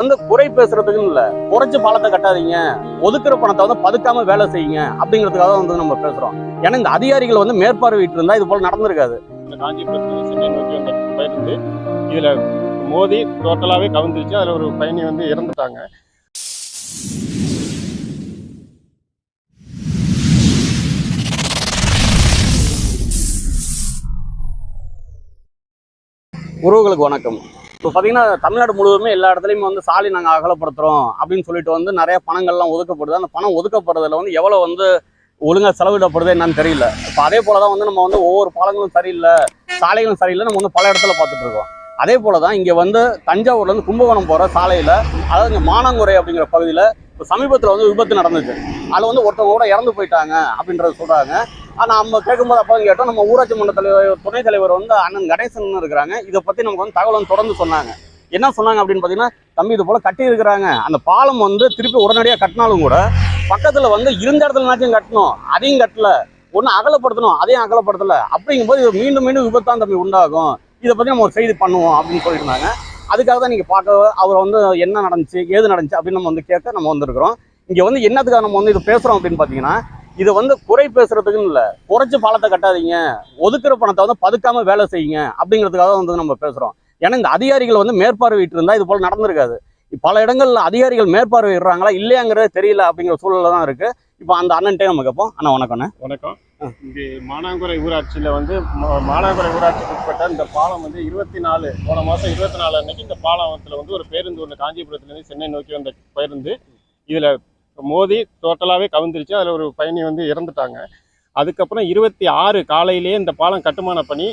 வந்து குறை பேசுறதுக்குன்னு இல்ல. குறைச்சு பாலத்தை கட்டாதீங்க. ஒதுக்குற பணத்தை வந்து பதுக்காம வேலை செய்யுங்க அப்படிங்கிறதுக்காக வந்து நம்ம பேசுறோம். ஏன்னா இந்த அதிகாரிகள் வந்து மேற்பார்வையிட்டு இருந்தா இது போல நடந்திருக்காது. பேருந்து இதுல மோதி டோட்டலாவே கவுந்துருச்சு அதுல ஒரு பயணி வந்து இறந்துட்டாங்க. உறவுகளுக்கு வணக்கம். இப்போ பார்த்தீங்கன்னா தமிழ்நாடு முழுவதுமே எல்லா இடத்துலையுமே வந்து சாலை நாங்கள் அகலப்படுத்துகிறோம் அப்படின்னு சொல்லிட்டு வந்து நிறைய பணங்கள்லாம் ஒதுக்கப்படுது. அந்த பணம் ஒதுக்கப்படுறதுல வந்து எவ்வளோ வந்து ஒழுங்காக செலவிடப்படுது என்னன்னு தெரியல. இப்போ அதே போல தான் வந்து நம்ம வந்து ஒவ்வொரு பாலங்களும் சரியில்லை சாலைகளும் சரியில்லை நம்ம வந்து பல இடத்துல பார்த்துட்டு இருக்கோம். அதே போல தான் இங்கே வந்து தஞ்சாவூர்லேருந்து கும்பகோணம் போகிற சாலையில் அதாவது இங்கே மானாங்குறை அப்படிங்கிற பகுதியில் இப்போ சமீபத்தில் வந்து விபத்து நடந்துச்சு. அதில் வந்து ஒருத்தவங்க கூட இறந்து போயிட்டாங்க அப்படின்றத சொல்கிறாங்க ஆனால் நம்ம கேட்கும்போது அப்போ கேட்டோம் நம்ம ஊராட்சி மன்ற தலைவர் துணைத் தலைவர் வந்து அண்ணன் கணேசன் இருக்கிறாங்க. இதை பற்றி நமக்கு வந்து தகவல் வந்து தொடர்ந்து சொன்னாங்க. என்ன சொன்னாங்க அப்படின்னு பார்த்தீங்கன்னா தம்பி இது போல் கட்டி இருக்கிறாங்க. அந்த பாலம் வந்து திருப்பி உடனடியாக கட்டினாலும் கூட பக்கத்தில் வந்து இருந்த இடத்துலனாச்சும் கட்டணும். அதையும் கட்டல. ஒன்று அகலப்படுத்தணும் அதையும் அகலப்படுத்தலை. அப்படிங்கும்போது இது மீண்டும் மீண்டும் விபத்தான் தம்பி உண்டாகும். இதை பற்றி நம்ம ஒரு செய்தி பண்ணுவோம் அப்படின்னு சொல்லியிருந்தாங்க. அதுக்காக தான் நீங்கள் பார்க்க அவர் வந்து என்ன நடந்துச்சு ஏது நடந்துச்சு அப்படின்னு நம்ம வந்து கேட்க நம்ம வந்திருக்கிறோம். இங்கே வந்து என்னத்துக்காக நம்ம வந்து இது பேசுகிறோம் அப்படின்னு பார்த்தீங்கன்னா இது வந்து குறை பேசுறதுக்குன்னு இல்லை. குறைச்சி பாலத்தை கட்டாதீங்க. ஒதுக்குற பணத்தை வந்து பதுக்காம வேலை செய்யுங்க அப்படிங்கிறதுக்காக வந்து நம்ம பேசுகிறோம் ஏன்னா இந்த அதிகாரிகள் வந்து மேற்பார்வையிட்டு இருந்தால் இது போல் நடந்திருக்காது. பல இடங்கள்ல அதிகாரிகள் மேற்பார்வையிடுறாங்களா இல்லையாங்கிறத தெரியல அப்படிங்கிற சூழலில் தான் இருக்குது இப்போ அந்த அண்ணன்ட்டே நம்ம கேட்போம். அண்ணா வணக்கண்ணே வணக்கம். இங்கே மானாங்குறை ஊராட்சியில் வந்து மானாங்குறை ஊராட்சிக்கு உட்பட்ட இந்த பாலம் வந்து இருபத்தி நாலு போன மாதம் இருபத்தி நாலு அன்னைக்கு இந்த பாலத்தில் வந்து ஒரு பேருந்து ஒன்று காஞ்சிபுரத்துலேருந்து சென்னை நோக்கி வந்த பேருந்து. இதில் மோதி டோட்டலாகவே கவுந்துருச்சு அதில் ஒரு பயணி வந்து இறந்துட்டாங்க. அதுக்கப்புறம் இருபத்தி ஆறு காலையிலேயே இந்த பாலம் கட்டுமான பணி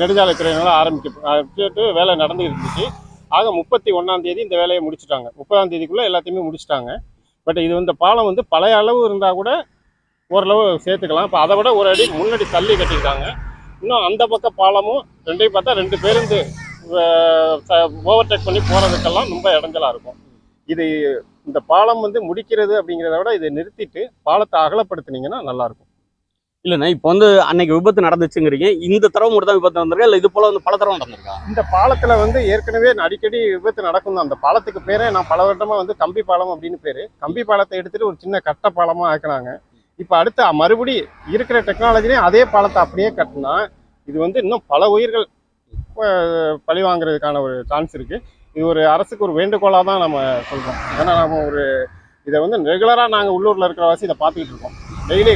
நெடுஞ்சாலைத்துறையினால் ஆரம்பிக்க வேலை நடந்து இருந்துச்சு. ஆக முப்பத்தி ஒன்றாம் தேதி இந்த வேலையை முடிச்சிட்டாங்க. முப்பதாம் தேதிக்குள்ளே எல்லாத்தையுமே முடிச்சிட்டாங்க. பட் இது இந்த பாலம் வந்து பழைய அளவு இருந்தால் கூட ஓரளவு சேர்த்துக்கலாம். இப்போ அதை விட ஒரு அடி முன்னாடி தள்ளி கட்டியிருக்காங்க. இன்னும் அந்த பக்கம் பாலமும் ரெண்டையும் பார்த்தா ரெண்டு பேருந்து ஓவர்டேக் பண்ணி போகிறதுக்கெல்லாம் ரொம்ப இடைஞ்சலாக இருக்கும். இது இந்த பாலம் வந்து முடிக்கிறது அப்படிங்கிறத விட இதை நிறுத்திட்டு பாலத்தை அகலப்படுத்துனீங்கன்னா நல்லாயிருக்கும். இல்லைண்ணே இப்போ வந்து அன்னைக்கு விபத்து நடந்துச்சுங்கிறீங்க. இந்த தடவை மட்டும் தான் விபத்து நடந்திருக்கா? இல்லை இது போல வந்து பல தடவை நடந்திருக்கா? இந்த பாலத்துல வந்து ஏற்கனவே அடிக்கடி விபத்து நடக்கும் தான். அந்த பாலத்துக்கு பேரே நான் பல வருடமா வந்து கம்பி பாலம் அப்படின்னு பேரு. கம்பி பாலத்தை எடுத்துட்டு ஒரு சின்ன கட்ட பாலமா ஆக்குனாங்க. இப்போ அடுத்து மறுபடி இருக்கிற டெக்னாலஜிலையும் அதே பாலத்தை அப்படியே கட்டினா இது வந்து இன்னும் பல உயிர்கள் பழி வாங்குறதுக்கான ஒரு சான்ஸ் இருக்குது இது ஒரு அரசுக்கு ஒரு வேண்டுகோளாக தான் நம்ம சொல்கிறோம் ஏன்னா நம்ம ஒரு இதை வந்து ரெகுலராக நாங்கள் உள்ளூரில் இருக்கிறவாசி இதை பார்த்துக்கிட்டு இருக்கோம். டெய்லி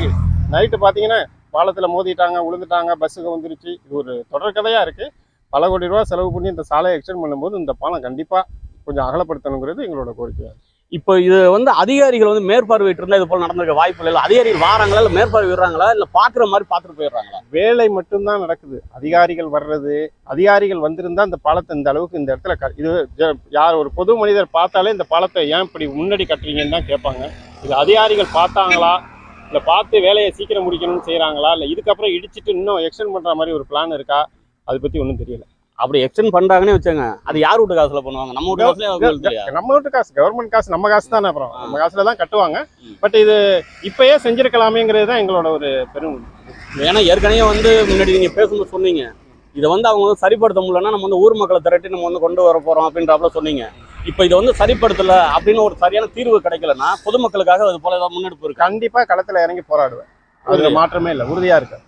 நைட்டு பார்த்தீங்கன்னா பாலத்தில் மோதிட்டாங்க விழுந்துட்டாங்க பஸ்ஸுக்கு வந்துருச்சு. இது ஒரு தொடர்கதையாக இருக்குது பல கோடி ரூபா செலவு பண்ணி இந்த சாலையை எக்ஸ்டெண்ட் பண்ணும்போது இந்த பாலம் கண்டிப்பாக கொஞ்சம் அகலப்படுத்தணுங்கிறது எங்களோட கோரிக்கை இப்போ இது வந்து அதிகாரிகள் வந்து மேற்பார்வையிட்டு இருந்தால் இது போல் நடந்திருக்க வாய்ப்பு இல்லை. அதிகாரிகள் வாராங்களா இல்லை மேற்பார்வையிடுறாங்களா இல்லை பார்க்குற மாதிரி பார்த்துட்டு போயிடுறாங்களா? வேலை மட்டும்தான் நடக்குது. அதிகாரிகள் வர்றது அதிகாரிகள் வந்திருந்தால் இந்த பாலத்தை இந்த அளவுக்கு இந்த இடத்துல க- இது யார் ஒரு பொது மனிதர் பார்த்தாலே இந்த பாலத்தை ஏன் இப்படி முன்னாடி கட்டுறீங்கன்னு தான் கேட்பாங்க. இது அதிகாரிகள் பார்த்தாங்களா? இல்லை பார்த்து வேலையை சீக்கிரம் முடிக்கணும்னு செய்கிறாங்களா இல்லை இதுக்கப்புறம் இடிச்சிட்டு இன்னும் எக்ஸ்டெண்ட் பண்ணுற மாதிரி ஒரு பிளான் இருக்கா? அதை பற்றி ஒன்றும் தெரியலை. அப்படி எக்ஸ்டெண்ட் பண்றாங்கன்னே வச்சுங்க அது யார் வீட்டு காசுல பண்ணுவாங்க? நம்ம வீட்டு காசுல நம்ம வீட்டு காசு கவர்மெண்ட் காசு நம்ம காசு தானே அப்புறம். நம்ம காசுல தான் கட்டுவாங்க. பட் இது இப்பயே செஞ்சிருக்கலாமேங்கிறது தான் எங்களோட ஒரு பெரும் ஏன்னா ஏற்கனவே வந்து முன்னாடி நீங்க பேசும்போது சொன்னீங்க. இதை வந்து அவங்க வந்து சரிப்படுத்த முடியலன்னா நம்ம வந்து ஊர் மக்களை திரட்டி நம்ம வந்து கொண்டு வர போறோம் அப்படின்றப்பல சொன்னீங்க. இப்போ இதை வந்து சரிப்படுத்தல அப்படின்னு ஒரு சரியான தீர்வு கிடைக்கலன்னா பொதுமக்களுக்காக அது போல ஏதாவது முன்னெடுப்பு இருக்கு? கண்டிப்பா களத்துல இறங்கி போராடுவேன். அதுல? மாற்றமே இல்லை. உறுதியா இருக்கு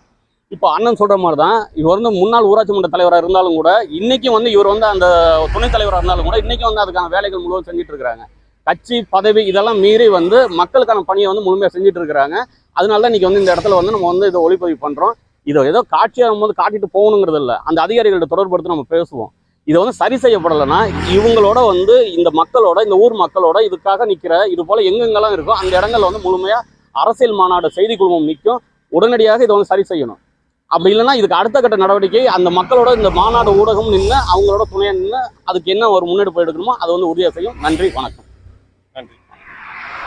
இப்போ அண்ணன் சொல்கிற மாதிரி தான் இவர் வந்து முன்னாள் ஊராட்சி மன்ற தலைவராக இருந்தாலும் கூட இன்றைக்கும் வந்து இவர் வந்து அந்த துணைத் தலைவராக இருந்தாலும் கூட இன்றைக்கும் வந்து அதுக்கான வேலைகள் முழுவதும் செஞ்சுட்டு இருக்கிறாங்க கட்சி பதவி இதெல்லாம் மீறி வந்து மக்களுக்கான பணியை வந்து முழுமையாக செஞ்சுட்டு இருக்கிறாங்க அதனால தான் இன்றைக்கி வந்து இந்த இடத்துல வந்து நம்ம வந்து இதை ஒளிப்பதிவு பண்ணுறோம் இதை ஏதோ காட்சியாக நம்ம வந்து காட்டிட்டு போகணுங்கிறது இல்லை. அந்த அதிகாரிகள்ட்ட தொடர்படுத்தி நம்ம பேசுவோம். இதை வந்து சரி செய்யப்படலைன்னா இவங்களோட வந்து இந்த மக்களோட இந்த ஊர் மக்களோட இதுக்காக நிற்கிற இது போல் எங்கெங்கெல்லாம் இருக்கோ அந்த இடங்கள்ல வந்து முழுமையாக அரசியல் மாநாடு செய்தி குழுமம் நிற்கும். உடனடியாக இதை வந்து சரி செய்யணும். அப்படி இல்லைன்னா இதுக்கு அடுத்த கட்ட நடவடிக்கை அந்த மக்களோட இந்த மாநாடு ஊடகம் நின்று அவங்களோட துணையாக நின்று அதுக்கு என்ன ஒரு முன்னெடுப்பு எடுக்கணுமோ அது வந்து உறுதியாக செய்யும். நன்றி வணக்கம்.